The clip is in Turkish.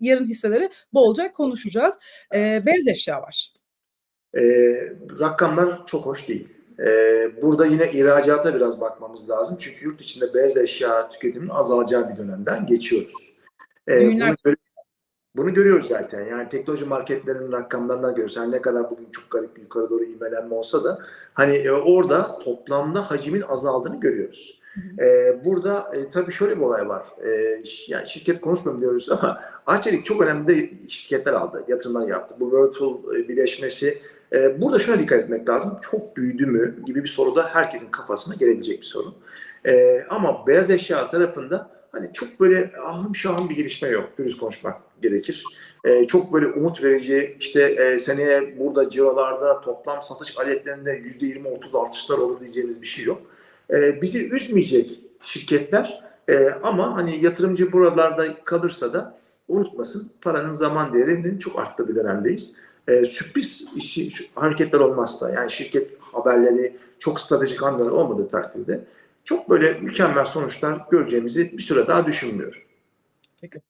yarın hisseleri bolca konuşacağız. Ee, beyaz eşya var. E, rakamlar çok hoş değil. E, burada yine ihracata biraz bakmamız lazım. Çünkü yurt içinde beyaz eşya tüketiminin azalacağı bir dönemden geçiyoruz. E, Düğünler- bunu, bunu görüyoruz zaten. Yani teknoloji marketlerinin rakamlarından görüyoruz. Yani ne kadar bugün çok garip bir yukarı doğru ivmelenme olsa da hani e, orada toplamda hacimin azaldığını görüyoruz. E, burada e, tabii şöyle bir olay var. E, yani şirket konuşmuyorum diyoruz ama Arçelik çok önemli şirketler aldı, yatırımlar yaptı. Bu Whirlpool e, birleşmesi. E, burada şuna dikkat etmek lazım. Çok büyüdü mü gibi bir soru da herkesin kafasına gelebilecek bir soru. E, ama beyaz eşya tarafında hani çok böyle ahım şahım bir gelişme yok. Dürüst konuşmak gerekir. E, çok böyle umut verici işte e, seneye burada cirolarda toplam satış adetlerinde %20-30 artışlar olur diyeceğimiz bir şey yok. E, bizi üzmeyecek şirketler e, ama hani yatırımcı buralarda kalırsa da unutmasın paranın zaman değerinin çok arttığı bir dönemdeyiz. E, sürpriz işi, hareketler olmazsa yani şirket haberleri çok stratejik hamleler olmadığı takdirde çok böyle mükemmel sonuçlar göreceğimizi bir süre daha düşünmüyorum. Peki.